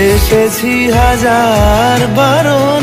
এসেছি হাজার বারণে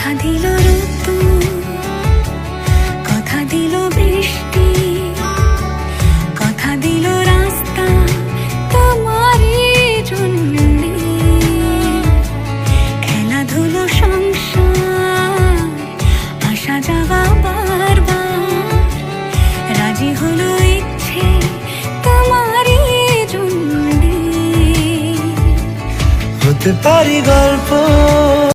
কথা দিল ঋতু, কথা দিল বৃষ্টি, কথা দিল রাস্তা তোমারই জন্যে। খেলাধুলো, সংসার আসা যাওয়া বারবার। রাজি হলো ইচ্ছে তোমারই জন্যে। হতে পারি গল্প।